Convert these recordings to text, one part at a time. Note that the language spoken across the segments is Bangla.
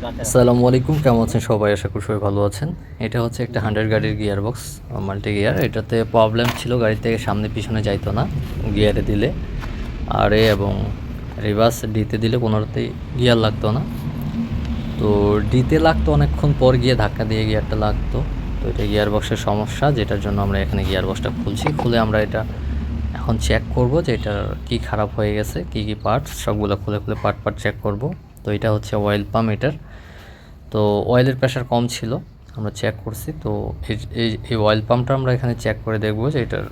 আসসালামু আলাইকুম, কেমন আছেন সবাই? আশা করি সবাই ভালো আছেন। এটা হচ্ছে একটা হান্ড্রেড গাড়ির গিয়ার বক্স মাল্টি গিয়ার এটাতে প্রবলেম ছিল, গাড়ি থেকে সামনে পিছনে যাইতো না গিয়ারে দিলে। আর এ এবং রিভার্স ডিতে দিলে কোনোটাতেই গিয়ার লাগতো না। তো ডিতে লাগতো অনেকক্ষণ পর গিয়ে ধাক্কা দিয়ে গিয়ারটা লাগতো। তো এটা গিয়ার বক্সের সমস্যা, যেটার জন্য আমরা এখানে গিয়ার বক্সটা খুলছি। খুলে আমরা এটা এখন চেক করব যে এটার কী খারাপ হয়ে গেছে, কী কী পার্টস সবগুলো খুলে খুলে পার্ট পার্ট চেক করব। তো এটা হচ্ছে অয়েল পাম্প এটার তো অয়েলের প্রেশার কম ছিল, আমরা চেক করছি, তো এই- এই অয়েল পাম্পটা আমরা এখানে চেক করে দেখব যে এটার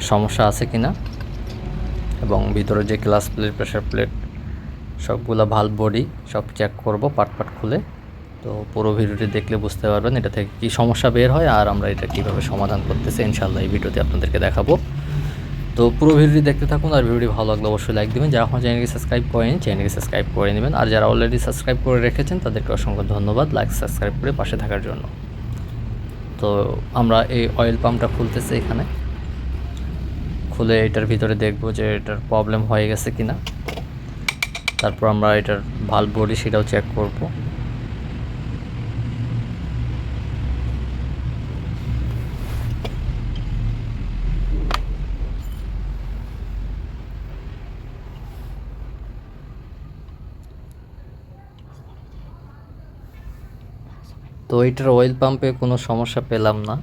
সমস্যা আছে কি না এবং ভিতরে যে ক্লাস প্লেট প্রেশার প্লেট সবগুলো ভালো বডি সব চেক করব পার্ট পার্ট খুলে। তো পুরো ভিডিওটি দেখলে বুঝতে পারবেন এটা থেকে কী সমস্যা বের হয় আর আমরা এটা কীভাবে সমাধান করতেছি। ইনশাল্লাহ এই ভিডিওতে আপনাদেরকে দেখাবো। তো পুরো ভিডিওটি দেখতে থাকুন আর ভিডিওটি ভালো লাগলে অবশ্যই লাইক দেবেন। যারা এখন চ্যানেলকে সাবস্ক্রাইব করেন, চ্যানেলকে সাবস্ক্রাইব করে নেবেন। আর যারা অলরেডি সাবস্ক্রাইব করে রেখেছেন, তাদেরকে অসংখ্য ধন্যবাদ লাইক সাবস্ক্রাইব করে পাশে থাকার জন্য। তো আমরা এই অয়েল পাম্পটা খুলতেছি এখানে। খুলে এটার ভিতরে দেখব যে এটার প্রবলেম হয়ে গেছে কি না তারপর আমরা এটার ভালো বডি সেটাও চেক করব। তো এটার অয়েল পাম্পে কোনো সমস্যা পেলাম না।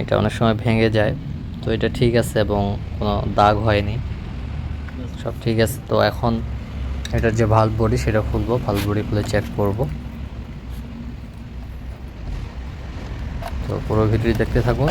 এটা অনেক সময় ভেঙে যায়। তো এটা ঠিক আছে এবং কোনো দাগ হয়নি। সব ঠিক আছে। তো এখন এটার যে ভালো বডি সেটা খুলবো। ভালো বডি খুলে চেক করব। তো পুরো ভিডিও দেখতে থাকুন।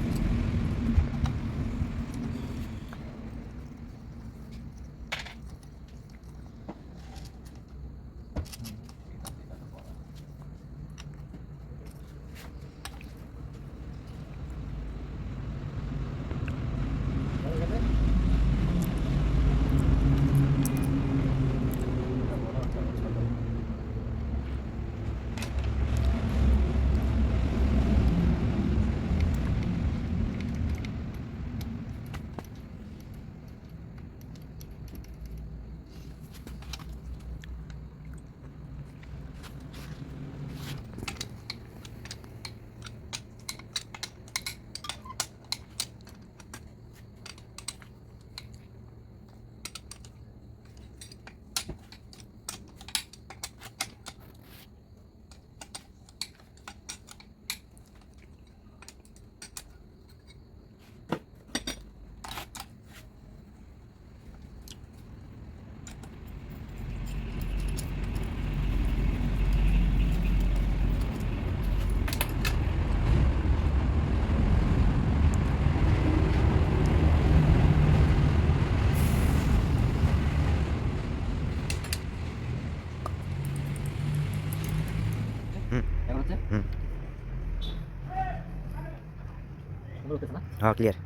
হ্যাঁ ক্লিয়ার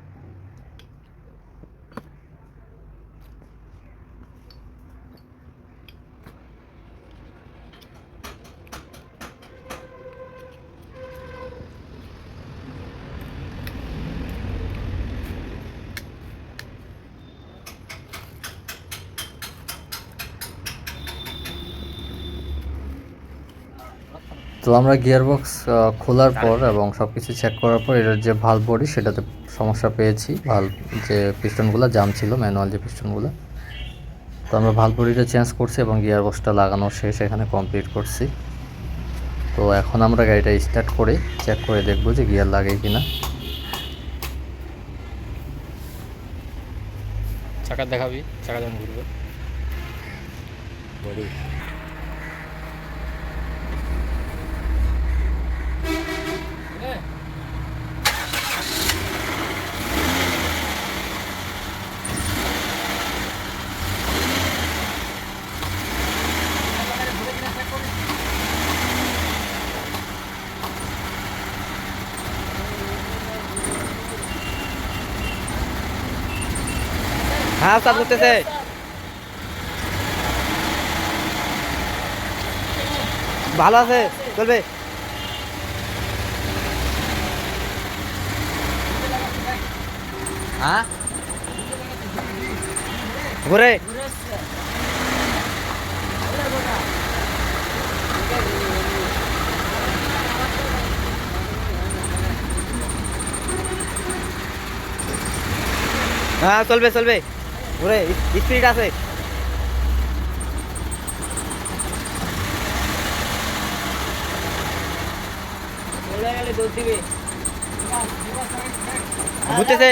তো আমরা গিয়ারবক্স খোলার পর এবং সব কিছু চেক করার পর এটার যে ভালো বডি সেটাতে সমস্যা পেয়েছি। ভালো যে পিস্টনগুলো জাম ছিল ম্যানুয়াল যে পিস্টনগুলো। তো আমরা ভালো বডিটা চেঞ্জ করছি এবং গিয়ার গিয়ারবক্সটা লাগানো শেষ এখানে কমপ্লিট করছি। তো এখন আমরা গাড়িটা স্টার্ট করে চেক করে দেখব যে গিয়ার লাগে কি না চাকা দেখাবি চাকা যখন ঘুরবে। हाँ सब कुत्ते से भाला से, चल बे। हाँ? घुरे। हाँ चल बे चल बे। ঘুরে স্পিড আছে। ঘুরতেছে।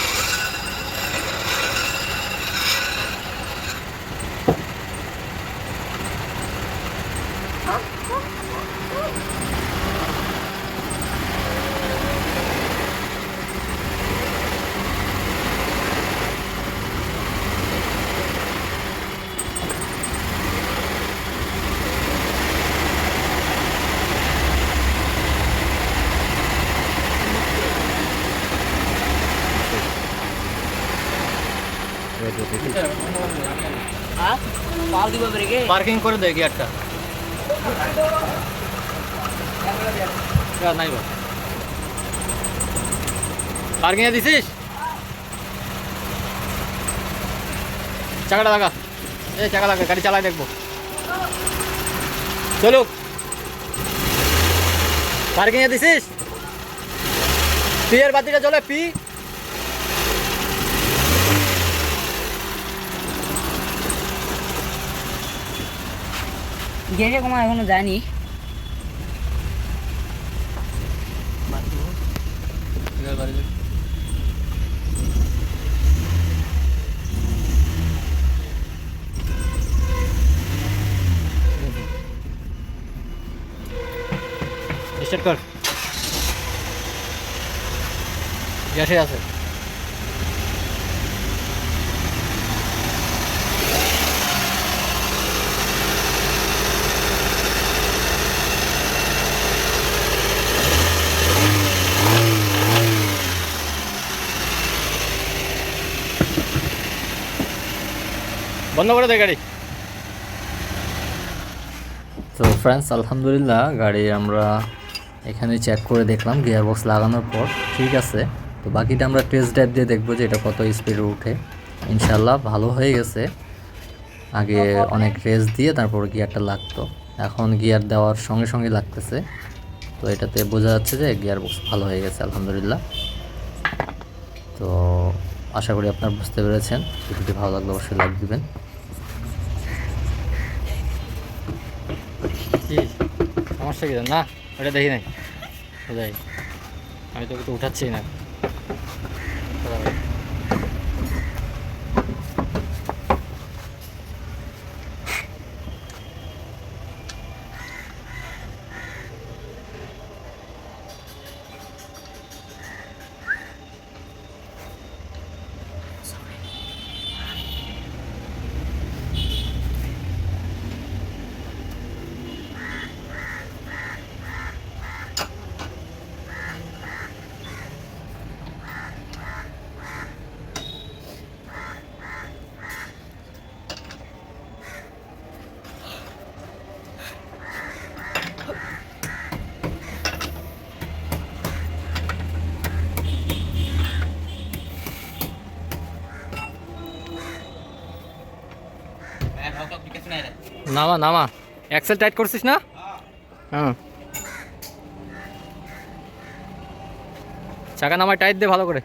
পার্কিং করে দে গিয়ারটা। পার্কিং এ দিছিস? চাকাটা লাগা এই চাকা লাগা গাড়ি চালাই দেখব। চলুক। পার্কিং এ দিছিস? পি এর বাতিটা চলে, পি। গেছে কমা এখনও যায়নি স্টার্ট কর। গ্যাসে আছে। বন্ধ করে দে গাড়ি। তো ফ্রেন্ডস আলহামদুলিল্লাহ, গাড়ি আমরা এখানে চেক করে দেখলাম গিয়ার বক্স লাগানোর পর। ঠিক আছে, তো বাকিটা আমরা টেস্ট ড্রাইভ দিয়ে দেখব যে এটা কত স্পিডে উঠে। ইনশাল্লাহ ভালো হয়ে গেছে। আগে অনেক রেস দিয়ে তারপর গিয়ারটা লাগতো। এখন গিয়ার দেওয়ার সঙ্গে সঙ্গে লাগতেছে। তো এটাতে বোঝা যাচ্ছে যে গিয়ার বক্স ভালো হয়ে গেছে, আলহামদুলিল্লাহ। তো আশা করি আপনারা বুঝতে পেরেছেন। ভিডিওটি ভালো লাগলে অবশ্যই লাইক দিবেন। কি? সমস্যা কি না? ওটা দেখি নাই। ওটাই। আমি তোকে তো উঠাচ্ছি না। নামা নামা। এক্সেল টাইট করছিস না? হ্যাঁ। চাকা নামায় টাইট দে ভালো করে।